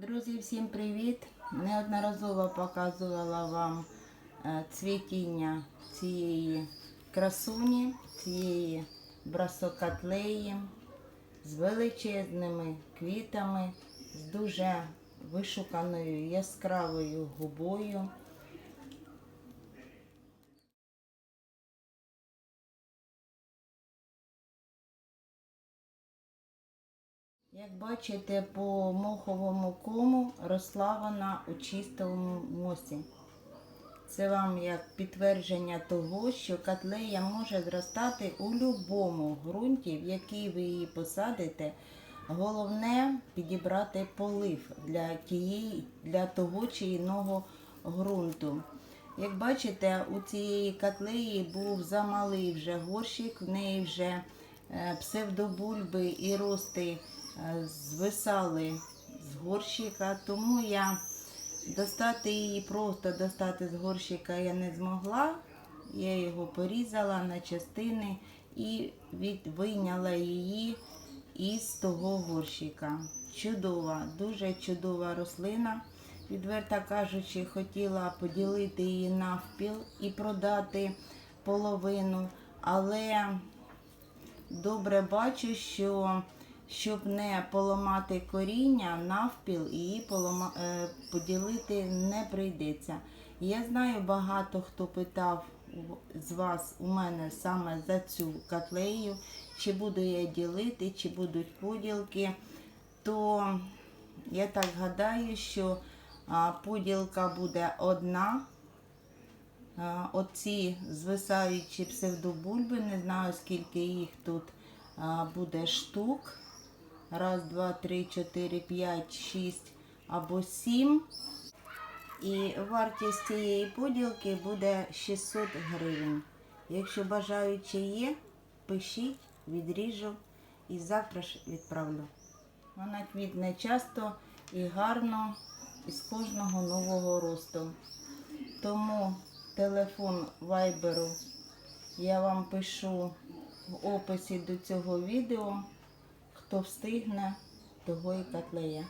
Друзі, всім привіт! Неодноразово показувала вам е, цвітіння цієї красуні, цієї брасокатлеї з величезними квітами, з дуже вишуканою яскравою губою. Як бачите, по моховому кому росла вона у чистому мосі. Це вам як підтвердження того, що котлея може зростати у будь-якому ґрунті, в який ви її посадите. Головне підібрати полив для, тієї, для того чи іного ґрунту. Як бачите, у цієї котлеї був замалий вже горщик, в неї вже е, псевдобульби і рости звисали з горщика, тому я достати її, просто достати з горщика я не змогла. Я його порізала на частини і вийняла її із того горщика. Чудова, дуже чудова рослина. Відверто кажучи, хотіла поділити її навпіл і продати половину, але добре бачу, що щоб не поламати коріння навпіл, її полома... е, поділити не прийдеться. Я знаю, багато хто питав з вас у мене саме за цю котлею, чи буду я ділити, чи будуть поділки, то я так гадаю, що поділка буде одна. Оці звисаючі псевдобульби, не знаю скільки їх тут буде штук. Раз, два, три, чотири, п'ять, шість або сім. І вартість цієї поділки буде 600 гривень. Якщо бажаючі є, пишіть, відріжу і завтра ж відправлю. Вона квітне часто і гарно із кожного нового росту. Тому телефон вайберу я вам пишу в описі до цього відео. Хто встигне, того і котлея.